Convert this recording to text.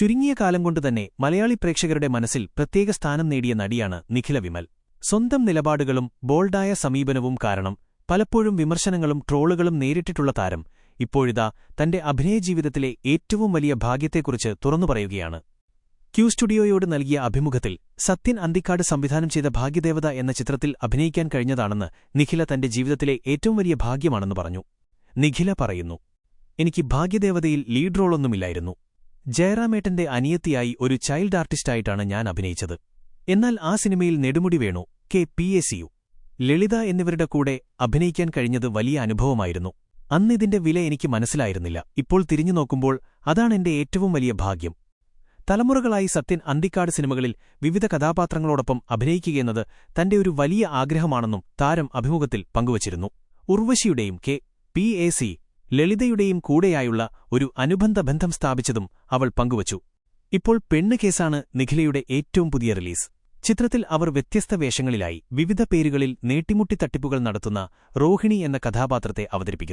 ചുരുങ്ങിയ കാലം കൊണ്ടുതന്നെ മലയാളി പ്രേക്ഷകരുടെ മനസ്സിൽ പ്രത്യേക സ്ഥാനം നേടിയ നടിയാണ് നിഖില വിമൽ. സ്വന്തം നിലപാടുകളും ബോൾഡായ സമീപനവും കാരണം പലപ്പോഴും വിമർശനങ്ങളും ട്രോളുകളും നേരിട്ടിട്ടുള്ള താരം ഇപ്പോഴിതാ തന്റെ അഭിനയജീവിതത്തിലെ ഏറ്റവും വലിയ ഭാഗ്യത്തെക്കുറിച്ച് തുറന്നു പറയുകയാണ്. ക്യൂ സ്റ്റുഡിയോയോട് നൽകിയ അഭിമുഖത്തിൽ സത്യൻ അന്തിക്കാട് സംവിധാനം ചെയ്ത ഭാഗ്യദേവത എന്ന ചിത്രത്തിൽ അഭിനയിക്കാൻ കഴിഞ്ഞതാണെന്ന് നിഖില തന്റെ ജീവിതത്തിലെ ഏറ്റവും വലിയ ഭാഗ്യമാണെന്ന് പറഞ്ഞു. നിഖില പറയുന്നു എനിക്ക് ഭാഗ്യദേവതയിൽ ലീഡ് റോളൊന്നുമില്ലായിരുന്നു. ജയറാമേട്ടന്റെ അനിയത്തിയായി ഒരു ചൈൽഡ് ആർട്ടിസ്റ്റായിട്ടാണ് ഞാൻ അഭിനയിച്ചത്. എന്നാൽ ആ സിനിമയിൽ Nedumudi Venu K P A C Lalitha എന്നിവരുടെ കൂടെ അഭിനയിക്കാൻ കഴിഞ്ഞത് വലിയ അനുഭവമായിരുന്നു. അന്നിതിന്റെ വില എനിക്ക് മനസ്സിലായിരുന്നില്ല. ഇപ്പോൾ തിരിഞ്ഞു നോക്കുമ്പോൾ അതാണ് എന്റെ ഏറ്റവും വലിയ ഭാഗ്യം. തലമുറകളായി സത്യൻ അന്തിക്കാട് സിനിമകളിൽ വിവിധ കഥാപാത്രങ്ങളോടൊപ്പം അഭിനയിക്കുകയെന്നത് തന്റെ ഒരു വലിയ ആഗ്രഹമാണെന്നും താരം അഭിമുഖത്തിൽ പങ്കുവച്ചിരുന്നു. ഉർവശിയുടെയും കെ പി എ സി ലളിതയുടെയും കൂടെയായുള്ള ഒരു അനുബന്ധ ബന്ധം സ്ഥാപിച്ചതും അവൾ പങ്കുവച്ചു. ഇപ്പോൾ പെണ്ണ് കേസാണ് നിഖിലയുടെ ഏറ്റവും പുതിയ റിലീസ്. ചിത്രത്തിൽ അവർ വ്യത്യസ്ത വേഷങ്ങളിലായി വിവിധ പേരുകളിൽ നീട്ടിമുട്ടി തട്ടിപ്പുകൾ നടത്തുന്ന റോഹിണി എന്ന കഥാപാത്രത്തെ അവതരിപ്പിക്കുന്നു.